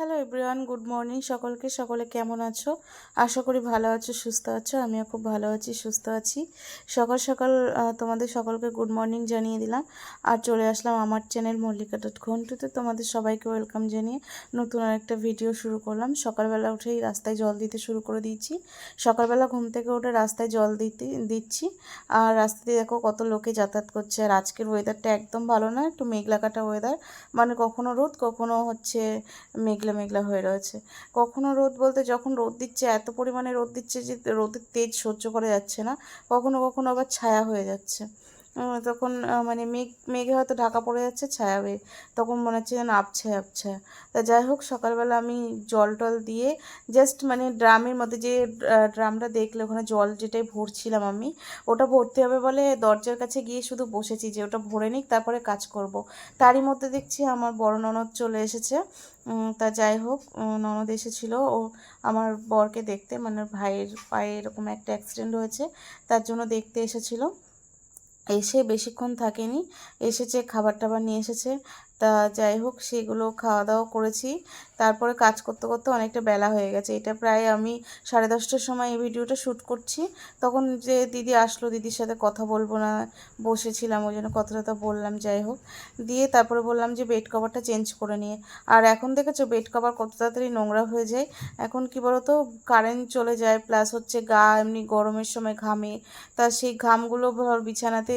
Hello everyone good morning সকলকে, সকলে কেমন আছো? আশা করি ভালো আছো, সুস্থ আছো। আমিও খুব ভালো আছি, সুস্থ আছি। সকাল সকাল তোমাদের সকলকে গুড মর্নিং জানিয়ে দিলাম। আর চলে আসলাম আমার চ্যানেল মল্লিকা ডট ঘন্টুতে তোমাদের সবাইকে ওয়েলকাম জানিয়ে নতুন একটা ভিডিও শুরু করলাম। সকালবেলা উঠেই রাস্তায় জল দিতে শুরু করে দিয়েছি। সকালবেলা ঘুম থেকে উঠে রাস্তায় জল দিতে, দিচ্ছি। আর রাস্তাতে দেখো কত লোকে যাতায়াত করছে। আর আজকের ওয়েদারটা একদম ভালো না, একটু মেঘলা কাটা ওয়েদার মানে কখনো রোদ, কখনো হচ্ছে মেঘলা মেঘলা হয়ে রয়েছে। কখনো রোদ বলতে যখন রোদ দিচ্ছে, এত পরিমাণে রোদ দিচ্ছে যে রোদের তেজ সহ্য করা যাচ্ছে না। কখনো কখনো আবার ছায়া হয়ে যাচ্ছে। তখন মানে মেঘ, মেঘে হয়তো ঢাকা পড়ে যাচ্ছে, ছায়া হয়ে তখন মনে হচ্ছে যেন আবছায়া আবছায়া তা যাই হোক, সকালবেলা আমি জল টল দিয়ে জাস্ট মানে ড্রামের মধ্যে যে ড্রামটা দেখলে, ওখানে জল যেটাই ভরছিলাম আমি, ওটা ভরতে হবে বলে দরজার কাছে গিয়ে শুধু বসেছি যে, ওটা ভরে নিক, তারপরে কাজ করব। তারই মধ্যে দেখছি আমার বড় ননদ চলে এসেছে। তা যাই হোক ননদ এসেছিল। ও, আমার বরকে দেখতে মানে ভাইয়ের পায়ে এরকম একটা অ্যাক্সিডেন্ট হয়েছে, তার জন্য দেখতে এসেছিল। এসে বেশিক্ষণ থাকেনি। এসেছে খাবার টাবার নিয়ে এসেছে। তা যাই হোক, সেগুলো খাওয়া দাওয়া করেছি। তারপরে কাজ করতে করতে অনেকটা বেলা হয়ে গেছে। এটা প্রায় আমি সাড়ে দশটার সময় এই ভিডিওটা শ্যুট করছি। তখন যে দিদি আসলো, দিদির সাথে কথা বলব না, বসেছিলাম, ওই জন্য কথা টথা বললাম, যাই হোক। দিয়ে তারপরে বললাম যে বেড কভারটা চেঞ্জ করে নিয়ে। আর এখন দেখেছ বেড কভার কত তাড়াতাড়ি নোংরা হয়ে যায়। এখন কি বলতো কারেন্ট চলে যায় প্লাস হচ্ছে গা এমনি গরমের সময় ঘামে। তা সেই ঘামগুলো ধর বিছানাতে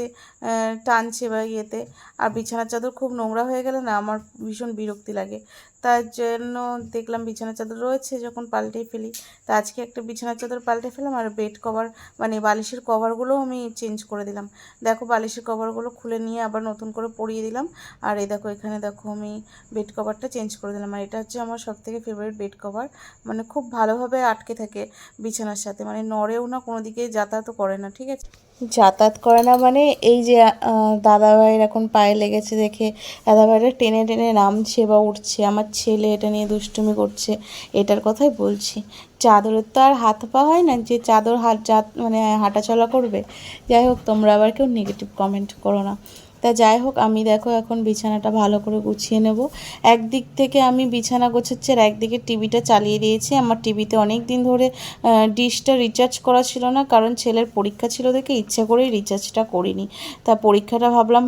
টানছে বা ইয়েতে। আর বিছানার চাদর খুব নোংরা হয়ে গেলে না, আমার ভীষণ বিরক্তি লাগে। তার জন্য দেখলাম বিছানার চাদর রয়েছে যখন পাল্টে ফেলি। তা আজকে একটা বিছানার চাদর পাল্টে ফেলাম আর বেড কভার মানে বালিশের কভারগুলোও আমি চেঞ্জ করে দিলাম। দেখো বালিশের কভারগুলো খুলে নিয়ে আবার নতুন করে পরিয়ে দিলাম। আর এই দেখো এখানে দেখো আমি বেড কভারটা চেঞ্জ করে দিলাম। আর এটা হচ্ছে আমার সব থেকে ফেভারিট বেড কভার। মানে খুব ভালোভাবে আটকে থাকে বিছানার সাথে। মানে নড়েও না, কোনো দিকে যাতায়াতও করে না, ঠিক আছে? যাতায়াত করে না মানে এই যে দাদাভাইয়ের এখন পায়ে লেগেছে দেখে দাদাভাইরা টেনে টেনে নামছে বা উঠছে। আমার ছেলে, এটা নিয়ে দুষ্টুমি করছে, এটার কথাই বলছি। চাদরের তো আর হাত পা হয় না, যে চাদর হাত মানে হাঁটাচলা করবে। যাই হোক, তোমরা আবার কেউ নেগেটিভ কমেন্ট করো না। তা যাই হোক, আমি দেখো এখন বিছানাটা ভালো করে গুছিয়ে নেব। একদিক থেকে আমি বিছানা গোছাচ্ছি আর একদিকে টিভিটা চালিয়ে দিয়েছি। আমার টিভিতে অনেক দিন ধরে ডিশটা রিচার্জ করা ছিল না, কারণ ছেলের পরীক্ষা ছিল দেখে ইচ্ছা করেই রিচার্জটা করিনি। তা পরীক্ষাটা ভাবলাম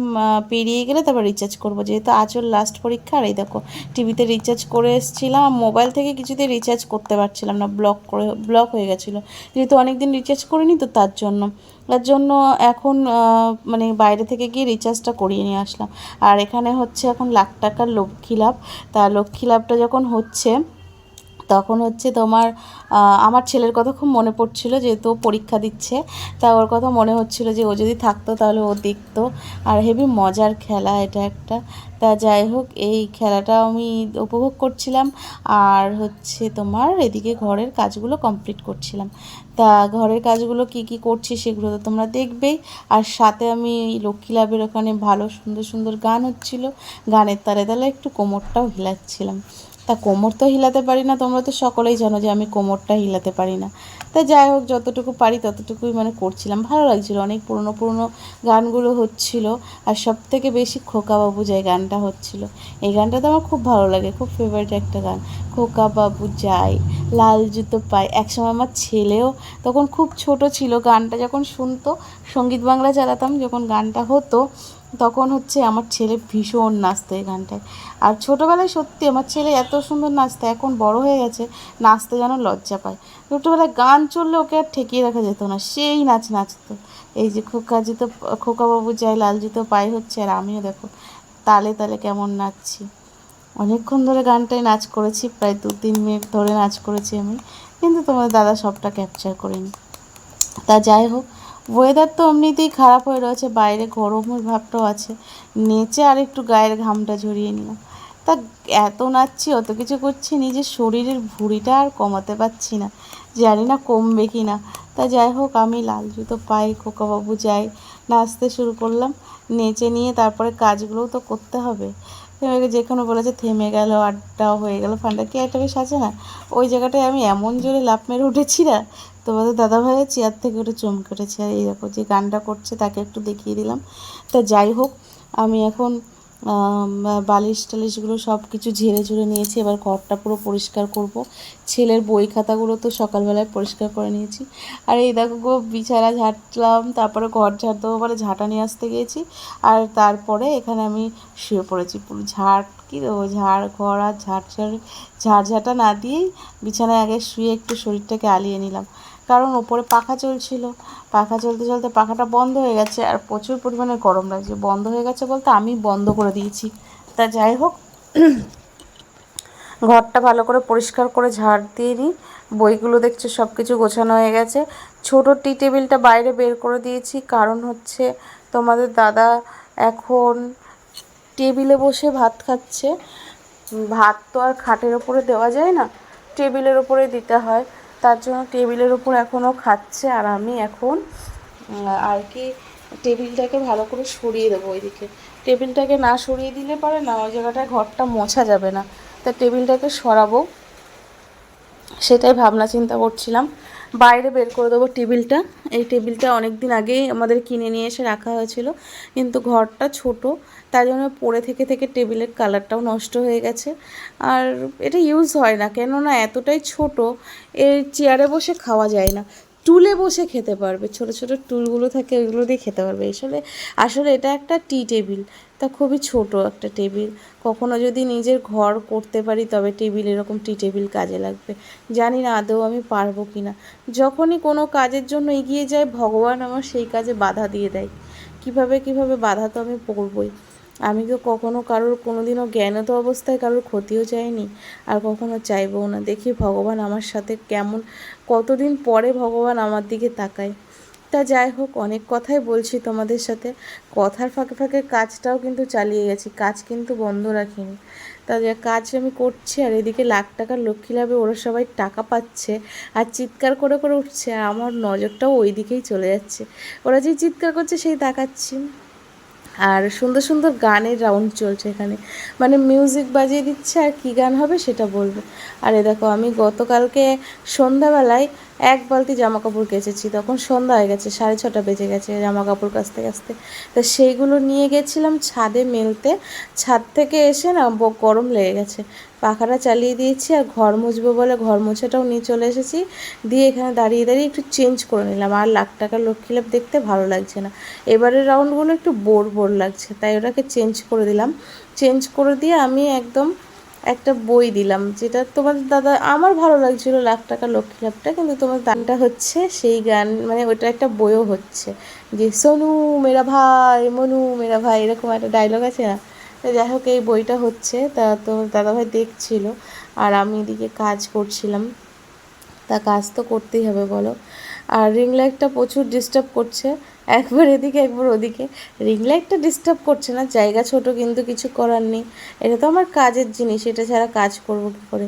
পেরিয়ে গেলে তারপর রিচার্জ করব। যেহেতু ওর লাস্ট পরীক্ষা, আর এই দেখো, টিভিতে রিচার্জ করে এসেছিলাম। মোবাইল থেকে কিছুতে রিচার্জ করতে পারছিলাম না ব্লক করে ব্লক হয়ে গেছিল। যেহেতু অনেক দিন রিচার্জ করিনি তো তার জন্য। তার জন্য এখন মানে বাইরে থেকে গিয়ে রিচার্জটা করিয়ে নিয়ে আসলাম। আর এখানে হচ্ছে এখন লাখ টাকার লক্ষ্মী লাভ। তা লক্ষ্মী লাভটা যখন হচ্ছে তখন হচ্ছে তোমার আমার ছেলের কথা খুব মনে পড়ছিল যেহেতু পরীক্ষা দিচ্ছে। তা ওর কথা মনে হচ্ছিল যে ও যদি থাকতো তাহলে ও দেখতো। আর হেবি মজার খেলা এটা একটা। তা যাই হোক, এই খেলাটা আমি উপভোগ করছিলাম। আর হচ্ছে তোমার এদিকে ঘরের কাজগুলো কমপ্লিট করছিলাম। তা ঘরের কাজগুলো কি কি করছি সেগুলো তো তোমরা দেখবেই। আর সাথে আমি লক্ষ্মী লাভের ওখানে ভালো সুন্দর সুন্দর গান হচ্ছিল। গানের তালে তালে একটু কোমরটাও হিলাচ্ছিলাম। তা কোমর তো হিলাতে পারি না, তোমরা তো সকলেই জানো যে আমি কোমরটা হিলাতে পারি না। তা যাই হোক, যতটুকু পারি ততটুকুই মানে করছিলাম। ভালো লাগছিল, অনেক পুরনো পুরনো গানগুলো হচ্ছিল আর সব থেকে বেশি খোকা বাবু যায় গানটা হচ্ছিল। এই গানটা তো আমার খুব ভালো লাগে, খুব ফেভারিট একটা গান। খোকা বাবু যায়, লাল জুতো পায়। একসময় আমার ছেলেও তখন খুব ছোট ছিল, গানটা যখন শুনতো, সংগীত বাংলা চালাতাম, যখন গানটা হতো তখন হচ্ছে আমার ছেলে ভীষণ নাচতো এই গানটায়। আর ছোটোবেলায় সত্যি আমার ছেলে এত সুন্দর নাচতো, এখন বড় হয়ে গেছে, নাচতে যেন লজ্জা পায়। ছোটোবেলায় গান চললে ওকে আর ঠেকিয়ে রাখা যেত না, সেই নাচ নাচতো। এই যে খোকা জুতো, খোকাবাবু যায়, লাল জুতো পায়ে হচ্ছে, আর আমিও দেখো তালে তালে কেমন নাচছি। অনেকক্ষণ ধরে গানটায় নাচ করেছি, প্রায় দু তিন মিনিট ধরে নাচ করেছি আমি, কিন্তু তোমার দাদা সবটা ক্যাপচার করিনি। তা যাই হোক ওয়েদার তো এমনিতেই খারাপ হয়ে রয়েছে, বাইরে গরমের ভাবটাও আছে। নেচে আর একটু গায়ের ঘামটা ঝরিয়ে নিলাম। তা এত নাচছি, অত কিছু করছি নিজের শরীরের ভুঁড়িটা আর কমাতে পারছি না। জানি না কমবে কি না। তা যাই হোক, আমি লাল জুতো পাই, খোকাবাবু যাই, নাচতে শুরু করলাম। নেচে নিয়ে তারপরে কাজগুলোও তো করতে হবে। যেখানে বলেছে থেমে গেল আড্ডা হয়ে গেল ফান্ডা কি একটা বেশ আছে না? ওই জায়গাটায় আমি এমন জোরে লাফ মেরে উঠেছি না তোমাদের দাদাভাইয়ের চেয়ার থেকে উঠে চমকে উঠেছে আর এই দেখো যে গানটা করছে তাকে একটু দেখিয়ে দিলাম। তা যাই হোক, আমি এখন বালিশ টালিশগুলো সব কিছু ঝেড়ে ঝুড়ে নিয়েছি, এবার ঘরটা পুরো পরিষ্কার করব। ছেলের বই খাতাগুলো তো সকালবেলায় পরিষ্কার করে নিয়েছি। আর এই দেখো গো, বিছানা ঝাঁটলাম তারপরে ঘর ঝাড় দেবো বলে ঝাঁটা নিয়ে আসতে গিয়েছি। আর তারপরে এখানে আমি শুয়ে পড়েছি, পুরো ঝাড় কী দেবো ঝাড় ঘর আর ঝাড় ঝাড় ঝাড় ঝাঁটা না দিয়েই বিছানায় আগে শুয়ে একটু শরীরটাকে আলিয়ে নিলাম। কারণ ওপরে পাখা চলছিল। পাখা চলতে চলতে পাখাটা বন্ধ হয়ে গেছে আর প্রচুর পরিমাণে গরম লাগছে। বন্ধ হয়ে গেছে বলতে আমি বন্ধ করে দিয়েছি। তা যাই হোক, ঘরটা ভালো করে পরিষ্কার করে ঝাড় দিয়ে নিই। বইগুলো দেখছ সব কিছু গোছানো হয়ে গেছে। ছোটো টি টেবিলটা বাইরে বের করে দিয়েছি। কারণ হচ্ছে তোমাদের দাদা এখন টেবিলে বসে ভাত খাচ্ছে। ভাত তো আর খাটের ওপরে দেওয়া যায় না। টেবিলের ওপরে দিতে হয়। তার জন্য টেবিলের উপর এখনও খাচ্ছে আর আমি এখন আর কি টেবিলটাকে ভালো করে সরিয়ে দেবো ওইদিকে। টেবিলটাকে না সরিয়ে দিলে পারে না, ওই জায়গাটায় ঘরটা মোছা যাবে না। তা টেবিলটাকে সরাবো। সেটাই ভাবনা চিন্তা করছিলাম। বাইরে বের করে দেবো টেবিলটা। এই টেবিলটা অনেক দিন আগেই আমাদের কিনে নিয়ে এসে রাখা হয়েছিল। কিন্তু ঘরটা ছোট, তাই জন্য পরে থেকে থেকে টেবিলের কালারটাও নষ্ট হয়ে গেছে। আর এটা ইউজ হয় না, কেননা এতটাই ছোট এই চেয়ারে বসে খাওয়া যায় না। টুলে বসে খেতে পারবে, ছোট ছোট টুলগুলো থাকে ওইগুলো দিয়ে খেতে পারবে। আসলে আসলে এটা একটা টি টেবিল, তা খুবই ছোট একটা টেবিল। কখনো যদি নিজের ঘর করতে পারি, তবে টেবিল এরকম টি টেবিল কাজে লাগবে। জানি না আদৌ আমি পারব কি না যখনই কোনো কাজের জন্য এগিয়ে যায় ভগবান আমার সেই কাজে বাধা দিয়ে দেয়। কীভাবে কীভাবে বাধা তো আমি পড়বই। আমি তো কখনো কারোর কোনোদিনও জ্ঞানত অবস্থায় কারোর ক্ষতিও চাইনি? আর কখনো চাইবও না। দেখি ভগবান আমার সাথে কেমন, কতদিন পরে ভগবান আমার দিকে তাকায়। তা যাই হোক, অনেক কথাই বলছি তোমাদের সাথে। কথার ফাঁকে ফাঁকে কাজটাও কিন্তু চালিয়ে গেছি, কাজ কিন্তু বন্ধ রাখিনি। তা যা, কাজ আমি করছি আর এদিকে লাখ টাকার লক্ষ্মী লাভে ওরা সবাই টাকা পাচ্ছে আর চিৎকার করে করে উঠছে আর আমার নজরটাও ওই দিকেই চলে যাচ্ছে। ওরা যে চিৎকার করছে সেই তাকাচ্ছি। আর সুন্দর সুন্দর গানের রাউন্ড চলছে এখানে। মানে মিউজিক বাজিয়ে দিচ্ছে আর কী গান হবে সেটা বলবে। আর এ দেখো, আমি গতকালকে সন্ধ্যাবেলায় এক বালতি জামা কাপড় কেচেছি, তখন সন্ধ্যা হয়ে গেছে, সাড়ে ছটা বেজে গেছে জামা কাপড় কাচতে কাচতে। তা সেইগুলো নিয়ে গেছিলাম ছাদে মেলতে, ছাদ থেকে এসে না গরম লেগে গেছে। পাখাটা চালিয়ে দিয়েছি আর ঘর মুছবো বলে ঘর মোছাটাও নিয়ে চলে এসেছি। দিয়ে এখানে দাঁড়িয়ে দাঁড়িয়ে একটু চেঞ্জ করে নিলাম। আর লাখ টাকার লক্ষ্মী লাভ দেখতে ভালো লাগছে না। এবারের রাউন্ডগুলো একটু বোর বোর লাগছে, তাই ওটাকে চেঞ্জ করে দিলাম। চেঞ্জ করে দিয়ে আমি একদম একটা বই দিলাম, যেটা তোমার দাদা, আমার ভালো লাগছিল লাখ টাকা লক্ষ্মী লাভটা, কিন্তু তোমার গানটা হচ্ছে সেই গান মানে ওটা একটা বইও হচ্ছে। যে সোনু মেরা ভাই, মনু মেরা ভাই, এরকম একটা ডায়লগ আছে না? তো যাই হোক, এই বইটা হচ্ছে, তা তো দাদাভাই দেখছিল, আর আমি এদিকে কাজ করছিলাম। তা কাজ তো করতেই হবে, বলো। আর রিং লাইটটা প্রচুর ডিস্টার্ব করছে। একবার এদিকে, একবার ওদিকে। রিং লাইটটা ডিস্টার্ব করছে না, জায়গা ছোট কিন্তু কিছু করার নেই। এটা তো আমার কাজের জিনিস, এটা ছাড়া কাজ করব কী করে?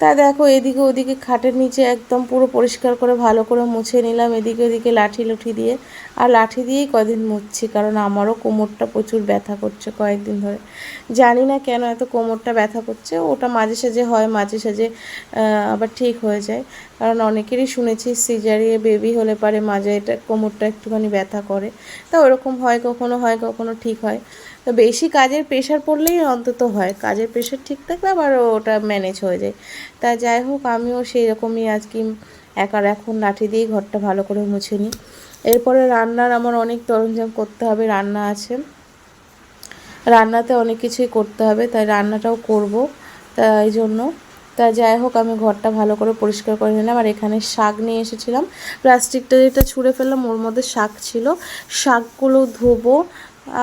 তা দেখো, এদিকে ওদিকে খাটের নিচে একদম পুরো পরিষ্কার করে ভালো করে মুছে নিলাম, এদিকে ওদিকে লাঠি লুঠি দিয়ে। আর লাঠি দিয়েই কদিন মুছছি, কারণ আমারও কোমরটা প্রচুর ব্যথা করছে কয়েকদিন ধরে। জানি না কেন এত কোমরটা ব্যথা করছে, ওটা মাঝে সাঝে হয়, মাঝে সাঝে আবার ঠিক হয়ে যায়। কারণ অনেকেরই শুনেছি সিজারিয়ে বেবি হলে পারে মাঝে এটা কোমরটা একটুখানি ব্যথা করে। তা ওরকম হয় কখনো হয়, কখনো ঠিক হয়। তো বেশি কাজের প্রেশার পড়লেই অন্তত হয়। কাজের প্রেশার ঠিক থাকলে আবার ওটা ম্যানেজ হয়ে যায়। তা যাই হোক, আমিও সেই রকমই আজকে একার এখন লাঠি দিয়েই ঘরটা ভালো করে মুছে নিই। এরপরে রান্নার আমার অনেক তরঞ্জাম করতে হবে, রান্না আছে। রান্নাতে অনেক কিছুই করতে হবে, তাই রান্নাটাও করব। তাই জন্য তা যাই হোক, আমি ঘরটা ভালো করে পরিষ্কার করে নিলাম আর এখানে শাক নিয়ে এসেছিলাম। প্লাস্টিকটা যেটা ছুঁড়ে ফেললাম, ওর মধ্যে শাক ছিল। শাকগুলো ধোবো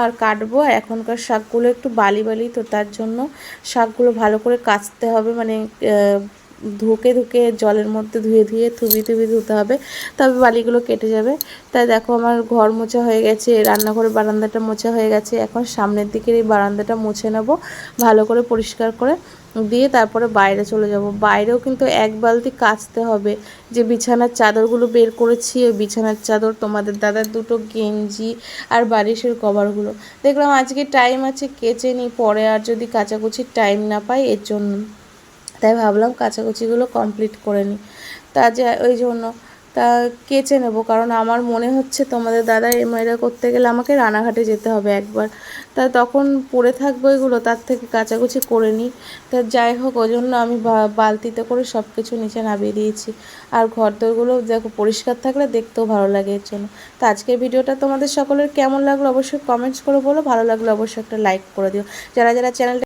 আর কাটবো। এখনকার শাকগুলো একটু বালি বালি তো তার জন্য শাকগুলো ভালো করে কাচতে হবে। মানে ধুকে ধুকে জলের মধ্যে ধুয়ে ধুয়ে থুবি থুবি ধুতে হবে তবে বালিগুলো কেটে যাবে। তাই দেখো আমার ঘর মোছা হয়ে গেছে রান্নাঘরের বারান্দাটা মোছা হয়ে গেছে, এখন সামনের দিকের এই বারান্দাটা মুছে নেব, ভালো করে পরিষ্কার করে দিয়ে তারপরে বাইরে চলে যাব। বাইরেও কিন্তু এক বালতি কাচতে হবে, যে বিছানার চাদরগুলো বের করেছি, ওই বিছানার চাদর, তোমাদের দাদার দুটো গেঞ্জি আর বালিশের কভারগুলো। দেখলাম আজকে টাইম আছে, কেচে নিই পরে আর যদি কাচাকুচির টাইম না পাই, এর জন্য তাই ভাবলাম কাচাকুচিগুলো কমপ্লিট করে নিই। তা যে, ওই জন্য। তা কেচে নেব, কারণ আমার মনে হচ্ছে তোমাদের দাদা এমআইরা করতে গেলে আমাকে রানাঘাটে যেতে হবে একবার। তা তখন পড়ে থাকব এগুলো তার থেকে কাচাকুচি করে নিই। তা যাই হোক, ওই জন্য আমি বালতিতে করে সব কিছু নিচে নামিয়ে দিয়েছি। আর ঘর দোরগুলো দেখো, পরিষ্কার থাকলে দেখতেও ভালো লাগে এর জন্য। তো আজকের ভিডিওটা তোমাদের সকলের কেমন লাগল অবশ্যই কমেন্টস করে বলো, ভালো লাগলে অবশ্যই একটা লাইক করে দিও। যারা যারা চ্যানেলটা